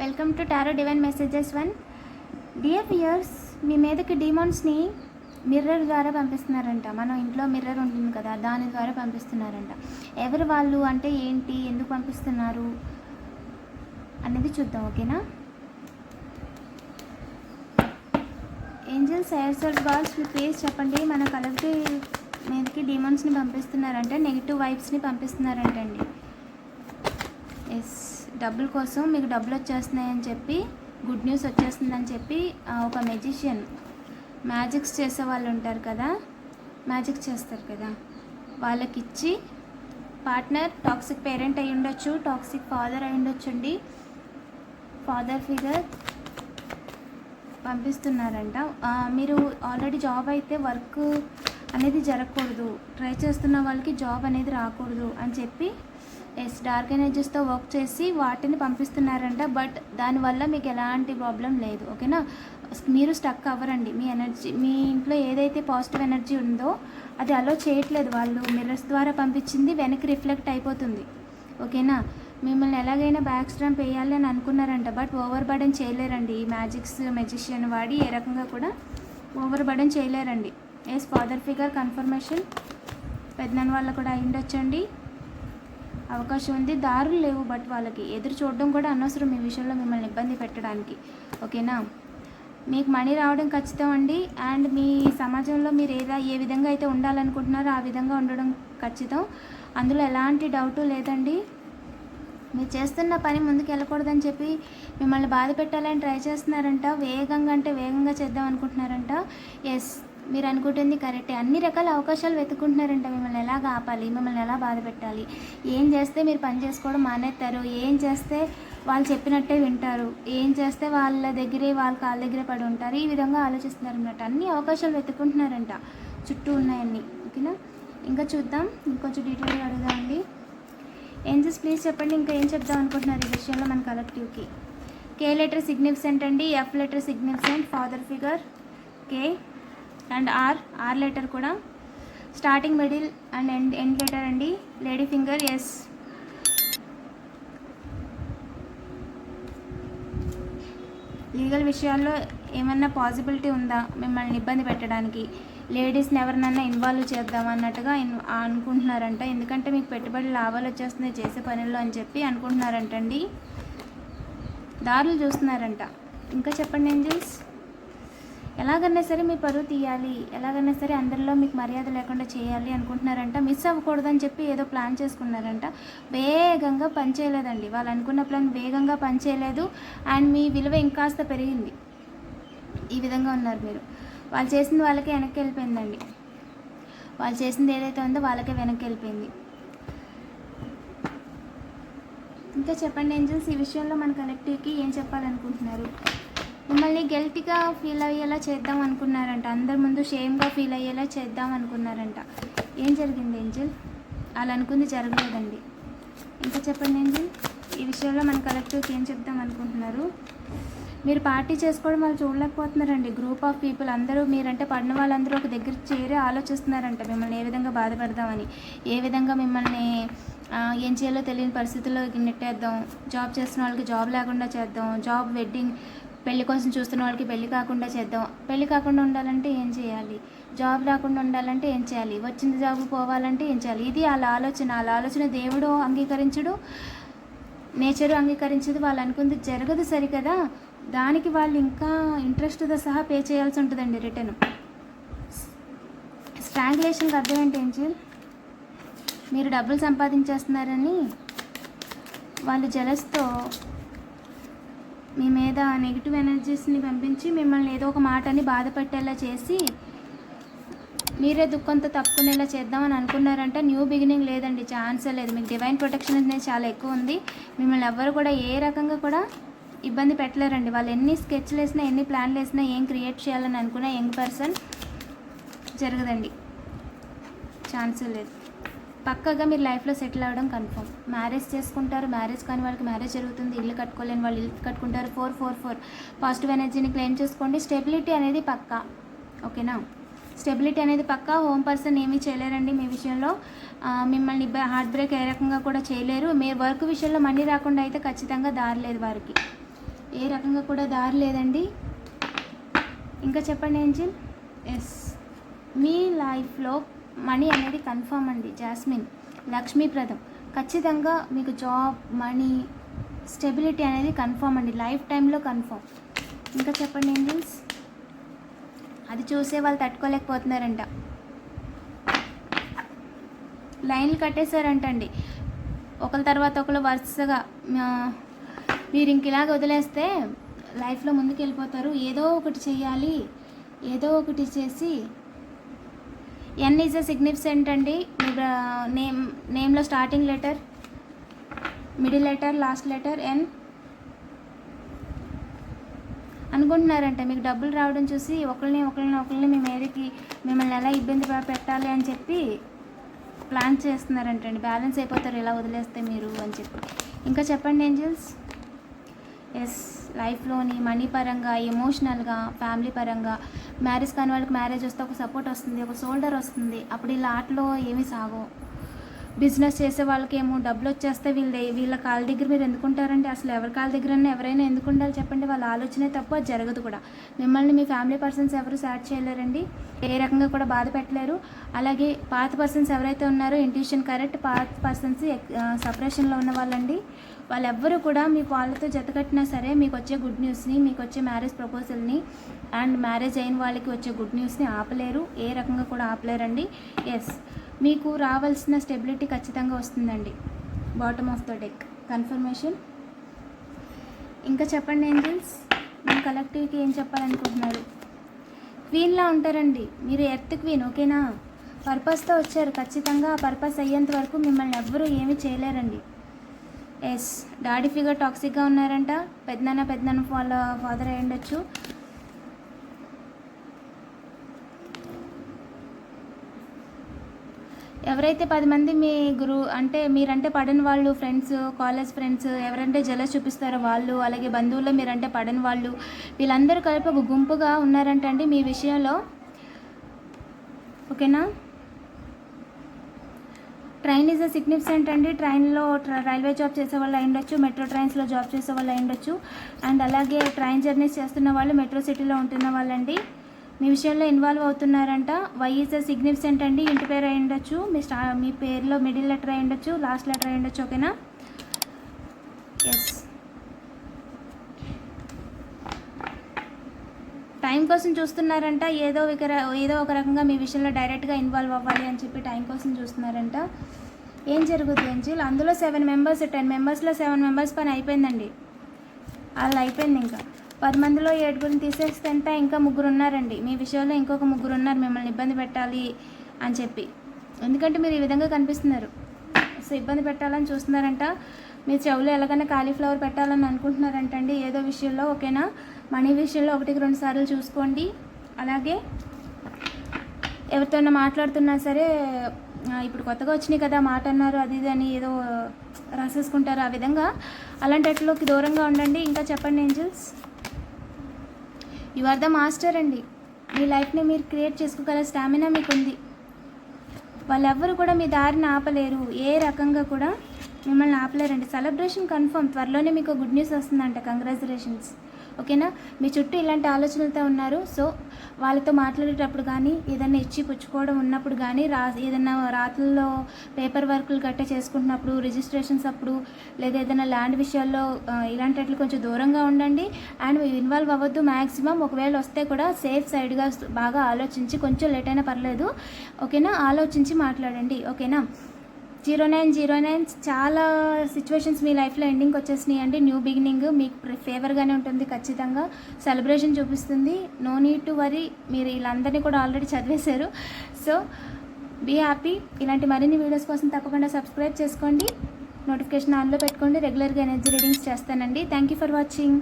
Welcome to tarot divine messages one. Dear viewers మీ మీదకి డిమాండ్స్ని mirror ద్వారా పంపిస్తున్నారంట. మనం ఇంట్లో మిర్రర్ ఉంటుంది కదా దాని ద్వారా పంపిస్తున్నారంట. ఎవరు వాళ్ళు అంటే ఏంటి ఎందుకు పంపిస్తున్నారు అనేది చూద్దాం ఓకేనా? ఏంజల్స్ ఎయిర్సెల్ గాల్స్ మీ ప్లేస్ చెప్పండి మన కలర్కి మీదకి డిమాండ్స్ని పంపిస్తున్నారంటే నెగిటివ్ వైబ్స్ని పంపిస్తున్నారంటండి. ఎస్ డబ్బుల కోసం మీకు డబ్బులు వచ్చేస్తున్నాయని చెప్పి గుడ్ న్యూస్ వచ్చేస్తుందని చెప్పి ఒక మెజిషియన్ మ్యాజిక్స్ చేసే వాళ్ళు ఉంటారు కదా మ్యాజిక్ చేస్తారు కదా. వాళ్ళకి ఇచ్చి పార్ట్నర్ టాక్సిక్ పేరెంట్ అయి ఉండొచ్చు టాక్సిక్ ఫాదర్ అయి ఉండొచ్చండి ఫాదర్ ఫిగర్ పంపిస్తున్నారంట. మీరు ఆల్రెడీ జాబ్ అయితే వర్క్ అనేది జరగకూడదు. ట్రై చేస్తున్న వాళ్ళకి జాబ్ అనేది రాకూడదు అని చెప్పి ఎస్ డార్క్ ఎనర్జీస్తో వర్క్ చేసి వాటిని పంపిస్తున్నారంట బట్ దానివల్ల మీకు ఎలాంటి ప్రాబ్లం లేదు ఓకేనా? మీరు స్టక్ అవ్వరండి. మీ ఎనర్జీ మీ ఇంట్లో ఏదైతే పాజిటివ్ ఎనర్జీ ఉందో అది అలో చేయట్లేదు. వాళ్ళు మిర్రర్స్ ద్వారా పంపించింది వెనక్కి రిఫ్లెక్ట్ అయిపోతుంది ఓకేనా? మిమ్మల్ని ఎలాగైనా బ్యాక్ స్ట్రాంప్ వేయాలి అని అనుకున్నారంట బట్ ఓవర్ బర్డన్ చేయలేరండి. ఈ మ్యాజిక్స్ మెజిషియన్ వాడి ఏ రకంగా కూడా over burden చేయలేరండి. Yes father figure confirmation. పెద్దనాన్న వాళ్ళ కూడా అయ్యుండొచ్చండి. అవకాశం ఉంది. దారులు లేవు బట్ వాళ్ళకి ఎదురు చూడడం కూడా అనవసరం మీ విషయంలో మిమ్మల్ని ఇబ్బంది పెట్టడానికి. ఓకేనా? మీకు మనీ రావడం ఖచ్చితం అండి. అండ్ మీ సమాజంలో మీరు ఏదా ఏ విధంగా అయితే ఉండాలనుకుంటున్నారో ఆ విధంగా ఉండడం ఖచ్చితం. అందులో ఎలాంటి డౌటు లేదండి. మీరు చేస్తున్న పని ముందుకు వెళ్ళకూడదని చెప్పి మిమ్మల్ని బాధ పెట్టాలని ట్రై చేస్తున్నారంట. వేగంగా అంటే వేగంగా చేద్దాం అనుకుంటున్నారంట. ఎస్ మీరు అనుకుంటుంది కరెక్టే. అన్ని రకాల అవకాశాలు వెతుకుంటున్నారంట మిమ్మల్ని ఎలా ఆపాలి మిమ్మల్ని ఎలా బాధ పెట్టాలి ఏం చేస్తే మీరు పని చేసుకోవడం మానేస్తారు ఏం చేస్తే వాళ్ళు చెప్పినట్టే వింటారు ఏం చేస్తే వాళ్ళ దగ్గరే వాళ్ళ కాళ్ళ దగ్గరే పడి ఉంటారు ఈ విధంగా ఆలోచిస్తున్నారు అన్నమాట. అన్ని అవకాశాలు వెతుకుంటున్నారంట చుట్టూ ఉన్నాయన్నీ. ఓకేనా? ఇంకా చూద్దాం. ఇంకొంచెం డీటెయిల్గా అడుగుదామండి ఏంజెస్ ప్లీజ్ చెప్పండి ఇంకా ఏం చెప్దాం అనుకుంటున్నారు ఈ విషయంలో మన కలెక్టివ్కి? కే లెటర్ సిగ్నిఫికెంట్ అండి F letter significant father figure K and R R letter కూడా. Starting middle and end end letter అండి. లేడీ ఫింగర్ ఎస్ లీగల్ విషయాల్లో ఏమన్నా పాసిబిలిటీ ఉందా మిమ్మల్ని ఇబ్బంది పెట్టడానికి? లేడీస్ని ఎవరినన్నా ఇన్వాల్వ్ చేద్దాం అన్నట్టుగా అనుకుంటున్నారంట. ఎందుకంటే మీకు పెట్టుబడి లాభాలు వచ్చేస్తున్నాయి చేసే పనుల్లో అని చెప్పి అనుకుంటున్నారంటండి. దారులు చూస్తున్నారంట. ఇంకా చెప్పండి ఏంజల్స్? ఎలాగన్నా సరే మీ పరువు తీయాలి. ఎలాగన్నా సరే అందరిలో మీకు మర్యాద లేకుండా చేయాలి అనుకుంటున్నారంట. మిస్ అవ్వకూడదని చెప్పి ఏదో ప్లాన్ చేసుకున్నారంట. వేగంగా పని చేయలేదండి. వాళ్ళు అనుకున్న ప్లాన్ వేగంగా పని చేయలేదు. అండ్ మీ విలువ ఇంకాస్త పెరిగింది. ఈ విధంగా ఉన్నారు మీరు. వాళ్ళు చేసింది వాళ్ళకే వెనక్కి వెళ్ళిపోయిందండి. వాళ్ళు చేసింది ఏదైతే ఉందో వాళ్ళకే వెనక్కి వెళ్ళిపోయింది. ఇంకా చెప్పండి ఏంజల్స్? ఈ విషయంలో మన కలెక్టివ్కి ఏం చెప్పాలనుకుంటున్నారు? మిమ్మల్ని గెల్టీగా ఫీల్ అయ్యేలా చేద్దాం అనుకున్నారంట. అందరి ముందు షేమ్గా ఫీల్ అయ్యేలా చేద్దాం అనుకున్నారంట. ఏం జరిగింది ఏంజల్ అలా అనుకుంది జరగలేదండి. ఇంకా చెప్పండి ఏంజిల్ ఈ విషయంలో మన కలెక్టివ్కి ఏం చెప్దాం అనుకుంటున్నారు? మీరు పార్టీ చేసుకోవడం వాళ్ళు చూడలేకపోతున్నారండి. గ్రూప్ ఆఫ్ పీపుల్ అందరూ మీరంటే పడిన వాళ్ళందరూ ఒక దగ్గర చేరి ఆలోచిస్తున్నారంట. మిమ్మల్ని ఏ విధంగా బాధపడదామని ఏ విధంగా మిమ్మల్ని ఏం చేయాలో తెలియని పరిస్థితుల్లో నెట్టేద్దాం జాబ్ చేస్తున్న వాళ్ళకి జాబ్ లేకుండా చేద్దాం జాబ్ వెడ్డింగ్ పెళ్ళి కోసం చూస్తున్న వాళ్ళకి పెళ్ళి కాకుండా చేద్దాం. పెళ్ళి కాకుండా ఉండాలంటే ఏం చేయాలి? జాబ్ రాకుండా ఉండాలంటే ఏం చేయాలి? వచ్చిన జాబ్ పోవాలంటే ఏం చేయాలి? ఇది వాళ్ళ ఆలోచన. వాళ్ళ ఆలోచన దేవుడు అంగీకరించడు నేచరు అంగీకరించదు. వాళ్ళు అనుకుంది జరగదు సరికదా. దానికి వాళ్ళు ఇంకా ఇంట్రెస్ట్తో సహా పే చేయాల్సి ఉంటుందండి రిటర్న్. స్ట్రాంగులేషన్కి అర్థం ఏంటి ఏంజిల్? మీరు డబ్బులు సంపాదించేస్తున్నారని వాళ్ళు జలస్తో మీ మీద నెగిటివ్ ఎనర్జీస్ని పంపించి మిమ్మల్ని ఏదో ఒక మాటని బాధపెట్టేలా చేసి మీరే దుఃఖంతో తప్పుకునేలా చేద్దామని అనుకున్నారంటే న్యూ బిగినింగ్ లేదండి. ఛాన్స్ లేదు. మీకు డివైన్ ప్రొటెక్షన్ అనేది చాలా ఎక్కువ ఉంది. మిమ్మల్ని ఎవ్వరు కూడా ఏ రకంగా కూడా ఇబ్బంది పెట్టలేరండి. వాళ్ళు ఎన్ని స్కెచ్లు వేసినా ఎన్ని ప్లాన్లు వేసినా ఏం క్రియేట్ చేయాలని అనుకున్నా యంగ్ పర్సన్ జరగదండి. ఛాన్స్ లేదు. పక్కగా మీరు లైఫ్లో సెటిల్ అవ్వడం కన్ఫర్మ్. మ్యారేజ్ చేసుకుంటారు మ్యారేజ్ కాని వాళ్ళకి మ్యారేజ్ జరుగుతుంది ఇల్లు కట్టుకోలేని వాళ్ళు ఇల్లు కట్టుకుంటారు ఫోర్ ఫోర్ ఫోర్. పాజిటివ్ ఎనర్జీని క్లెయిమ్ చేసుకోండి. స్టెబిలిటీ అనేది పక్కా. ఓకేనా? స్టెబిలిటీ అనేది పక్కా. హోమ్ పర్సన్ ఏమీ చేయలేరండి మీ విషయంలో. మిమ్మల్ని హార్ట్ బ్రేక్ ఏ రకంగా కూడా చేయలేరు. మీ వర్క్ విషయంలో మనీ రాకుండా అయితే ఖచ్చితంగా దారి లేదు వారికి. ఏ రకంగా కూడా దారి లేదండి. ఇంకా చెప్పండి ఏంజిల్? ఎస్. మీ లైఫ్లో మనీ అనేది కన్ఫర్మ్ అండి జాస్మిన్. లక్ష్మీప్రదం ఖచ్చితంగా మీకు జాబ్ మనీ స్టెబిలిటీ అనేది కన్ఫర్మ్ అండి లైఫ్ టైంలో కన్ఫర్మ్. ఇంకా చెప్పండి ఏంజిల్స్? అది చూసే వాళ్ళు తట్టుకోలేకపోతున్నారంట. లైన్లు కట్టేశారంటండి. ఒకరి తర్వాత ఒకరు వరుసగా మీరు ఇంక ఇలాగ వదిలేస్తే లైఫ్లో ముందుకు వెళ్ళిపోతారు ఏదో ఒకటి చేయాలి ఏదో ఒకటి చేసి ఎన్ ఈజ్ ఎ సిగ్నిఫికెంట్ అండి. మీ name నేమ్లో starting letter middle letter last letter N అనుకుంటున్నారంటే మీకు డబ్బులు రావడం చూసి ఒకరిని ఒకరిని ఒకరిని మీ మీదకి మిమ్మల్ని ఎలా ఇబ్బంది పెట్టాలి అని చెప్పి ప్లాన్ చేస్తున్నారంటండి. బ్యాలెన్స్ అయిపోతారు ఇలా వదిలేస్తే మీరు అని చెప్పి. ఇంకా చెప్పండి ఏంజల్స్ ఎస్ లైఫ్లోని మనీ పరంగా ఎమోషనల్గా ఫ్యామిలీ పరంగా మ్యారేజ్ కాని వాళ్ళకి మ్యారేజ్ వస్తే ఒక సపోర్ట్ వస్తుంది ఒక షోల్డర్ వస్తుంది. అప్పుడు ఇలా ఆటలో ఏమీ సాగవు. బిజినెస్ చేసే వాళ్ళకి ఏమో డబ్బులు వచ్చేస్తే వీళ్ళ వీళ్ళ కాళ్ళ దగ్గర మీరు ఎందుకుంటారంటే అసలు ఎవరి కాళ్ళ దగ్గర ఎవరైనా ఎందుకు ఉండాలి చెప్పండి? వాళ్ళ ఆలోచనే తప్పు అది జరగదు కూడా. మిమ్మల్ని మీ ఫ్యామిలీ పర్సన్స్ ఎవరు సాట్ చేయలేరండి? ఏ రకంగా కూడా బాధ పెట్టలేరు. అలాగే పాత పర్సన్స్ ఎవరైతే ఉన్నారో ఇంట్యూషన్ కరెక్ట్ పాత పర్సన్స్ సపరేషన్లో ఉన్న వాళ్ళండి. వాళ్ళెవ్వరూ కూడా మీకు వాళ్ళతో జతకట్టినా సరే మీకు వచ్చే గుడ్ న్యూస్ని మీకు వచ్చే మ్యారేజ్ ప్రపోజల్ని అండ్ మ్యారేజ్ అయిన వాళ్ళకి వచ్చే గుడ్ న్యూస్ని ఆపలేరు. ఏ రకంగా కూడా ఆపలేరండి. ఎస్ మీకు రావాల్సిన స్టెబిలిటీ ఖచ్చితంగా వస్తుందండి. Bottom of the deck confirmation ఇంకా చెప్పండి ఏంజల్స్ మీ కలెక్టివ్కి ఏం చెప్పాలనుకుంటున్నారు? క్వీన్లా ఉంటారండి. మీరు ఎర్త్ క్వీన్ ఓకేనా పర్పస్తో వచ్చారు. ఖచ్చితంగా ఆ పర్పస్ అయ్యేంత వరకు మిమ్మల్ని ఎవ్వరూ ఏమీ చేయలేరండి. ఎస్ డాడీ ఫిగర్ టాక్సిక్గా ఉన్నారంట. పెద్దనాన్న పెద్దనాన్న వాళ్ళ ఫాదర్ అయి ఉండొచ్చు. ఎవరైతే పది మంది మీ గురు అంటే మీరంటే పడని వాళ్ళు ఫ్రెండ్స్ కాలేజ్ ఫ్రెండ్స్ ఎవరంటే జలస్ చూపిస్తారో వాళ్ళు అలాగే బంధువుల్లో మీరంటే పడని వాళ్ళు వీళ్ళందరూ కలిపి ఒక గుంపుగా ఉన్నారంటండి మీ విషయంలో. ఓకేనా ట్రైన్ ఈజ్ అ సిగ్నిఫికెంట్ అండి ట్రైన్లో రైల్వే జాబ్ చేసే వాళ్ళు అయి ఉండొచ్చు మెట్రో ట్రైన్స్లో జాబ్ చేసే వాళ్ళు అయి ఉండొచ్చు. అండ్ అలాగే ట్రైన్ జర్నీస్ చేస్తున్న వాళ్ళు మెట్రో సిటీలో ఉంటున్న వాళ్ళండి. మీ విషయంలో ఇన్వాల్వ్ అవుతున్నారంట. వై ఈజ్ అ సిగ్నిఫికెంట్ అండి. ఇంటి పేరు అయి ఉండొచ్చు. మీ స్టా మీ పేరులో మిడిల్ లెటర్ అయి ఉండొచ్చు లాస్ట్ లెటర్ అయి ఉండొచ్చు ఓకేనా ఎస్ టైం కోసం చూస్తున్నారంట. ఏదో ఒక ఏదో ఒక రకంగా మీ విషయంలో డైరెక్ట్గా ఇన్వాల్వ్ అవ్వాలి అని చెప్పి టైం కోసం చూస్తున్నారంట. ఏం జరుగుతుంది ఏంజిల్ అందులో సెవెన్ మెంబర్స్ టెన్ మెంబర్స్లో సెవెన్ మెంబర్స్ పని అయిపోయిందండి. వాళ్ళు అయిపోయింది ఇంకా. పది మందిలో ఏడుగురిని తీసేస్తే అంతా ఇంకా ముగ్గురు ఉన్నారండి. మీ విషయంలో ఇంకొక ముగ్గురు ఉన్నారు. మిమ్మల్ని ఇబ్బంది పెట్టాలి అని చెప్పి. ఎందుకంటే మీరు ఈ విధంగా కనిపిస్తున్నారు. సో ఇబ్బంది పెట్టాలని చూస్తున్నారంట. మీ చెవులు ఎలాగైనా కాలీఫ్లవర్ పెట్టాలని అనుకుంటున్నారంటండి. ఏదో విషయంలో ఓకేనా? మనీ విషయంలో ఒకటికి రెండు సార్లు చూసుకోండి. అలాగే ఎవరితోనో మాట్లాడుతున్నా సరే ఇప్పుడు కొత్తగా వచ్చినాయి కదా మాట అన్నారు అది ఇది అని ఏదో రాసేసుకుంటారు ఆ విధంగా. అలాంటి దూరంగా ఉండండి. ఇంకా చెప్పండి angels? You are the master అండి. మీ లైఫ్ని మీరు క్రియేట్ చేసుకోగల స్టామినా మీకు ఉంది వాళ్ళెవ్వరు కూడా మీ దారిని ఆపలేరు. ఏ రకంగా కూడా మిమ్మల్ని ఆపలేరండి. సెలబ్రేషన్ కన్ఫర్మ్ త్వరలోనే మీకు గుడ్ న్యూస్ వస్తుందంట. కంగ్రాచులేషన్స్ ఓకేనా? మీ చుట్టూ ఇలాంటి ఆలోచనలతో ఉన్నారు. సో వాళ్ళతో మాట్లాడేటప్పుడు కానీ ఏదైనా ఇచ్చి పుచ్చుకోవడం ఉన్నప్పుడు కానీ రా ఏదైనా రాత్రుల్లో పేపర్ వర్క్లు గట్ట చేసుకుంటున్నప్పుడు రిజిస్ట్రేషన్స్ అప్పుడు లేదా ఏదైనా ల్యాండ్ విషయాల్లో ఇలాంటి వాటికి కొంచెం దూరంగా ఉండండి. అండ్ ఇన్వాల్వ్ అవ్వద్దు మ్యాక్సిమం ఒకవేళ వస్తే కూడా సేఫ్ సైడ్గా బాగా ఆలోచించి కొంచెం లేట్ అయినా పర్లేదు. ఓకేనా? ఆలోచించి మాట్లాడండి. ఓకేనా? జీరో నైన్ జీరో నైన్ చాలా సిచ్యువేషన్స్ మీ లైఫ్లో ఎండింగ్ వచ్చేసినాయి. అండి న్యూ బిగినింగ్ మీకు ఫేవర్గానే ఉంటుంది ఖచ్చితంగా. సెలబ్రేషన్ చూపిస్తుంది. నో నీడ్ టు వరీ మీరు వీళ్ళందరినీ కూడా ఆల్రెడీ చదివేశారు. సో బీ హ్యాపీ ఇలాంటి మరిన్ని వీడియోస్ కోసం తప్పకుండా సబ్స్క్రైబ్ చేసుకోండి. నోటిఫికేషన్ ఆన్లో పెట్టుకోండి. రెగ్యులర్గా ఎనర్జీ రీడింగ్స్ చేస్తానండి. Thank you for watching